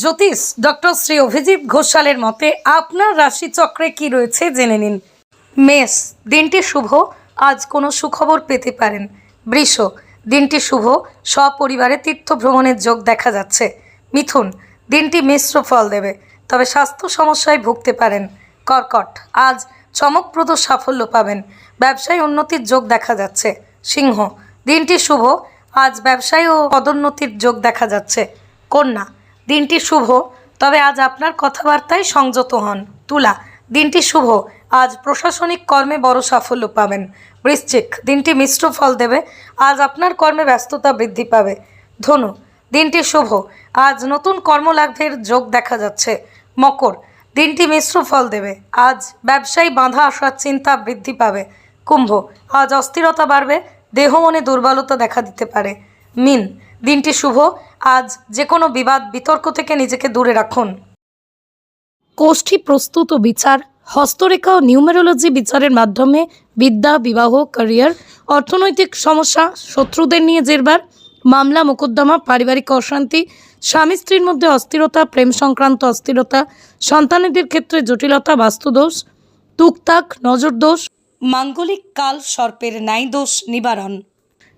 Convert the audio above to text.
জ্যোতিষ doctor Shri Abhijit ঘোষালের মতে আপনার রাশিচক্রে কি রয়েছে জেনে নিন। মেষ, দিনটি শুভ, আজ কোনো সুখবর পেতে পারেন। বৃষ, দিনটি শুভ, সপরিবারে তীর্থ ভ্রমণের যোগ দেখা যাচ্ছে। মিথুন, দিনটি মিশ্র ফল দেবে, তবে স্বাস্থ্য সমস্যায় ভুগতে পারেন। কর্কট, আজ চমকপ্রদ সাফল্য পাবেন, ব্যবসায় উন্নতির যোগ দেখা যাচ্ছে। সিংহ, দিনটি শুভ, আজ ব্যবসায় ও পদোন্নতির যোগ দেখা যাচ্ছে। কন্যা দিনটি শুভ। তবে আজ আপনার কথাবার্তায় সংযত হন। তুলা, দিনটি শুভ। আজ প্রশাসনিক কর্মে বড় সাফল্য পাবেন। বৃশ্চিক, দিনটি মিশ্র ফল দেবে। আজ আপনার কর্মে ব্যস্ততা বৃদ্ধি পাবে। ধনু, দিনটি শুভ। আজ নতুন কর্মলাভের যোগ দেখা যাচ্ছে। মকর, দিনটি মিশ্র ফল দেবে। আজ ব্যবসায়ী বাঁধা আসার চিন্তা বৃদ্ধি পাবে। কুম্ভ, আজ অস্থিরতা বাড়বে। দেহ মনে দুর্বলতা দেখা দিতে পারে। মিন, দিনটি শুভ। আজ যে কোনো বিবাদ বিতর্ক থেকে নিজেকে দূরে রাখুন। কোষ্ঠী প্রস্তুত ও বিচার, হস্তরেখা ও নিউমেরোলজি বিচারের মাধ্যমে বিদ্যা, বিবাহ, ক্যারিয়ার, অর্থনৈতিক সমস্যা, শত্রুদের নিয়ে জেরবার, মামলা, মোকদ্দমা, পারিবারিক অশান্তি, স্বামী স্ত্রীর মধ্যে অস্থিরতা, প্রেম সংক্রান্ত অস্থিরতা, সন্তানেদের ক্ষেত্রে জটিলতা, বাস্তুদোষ, তুকতাক, নজরদোষ, মাঙ্গলিক কাল, সর্পের ন্যায় দোষ নিবারণ।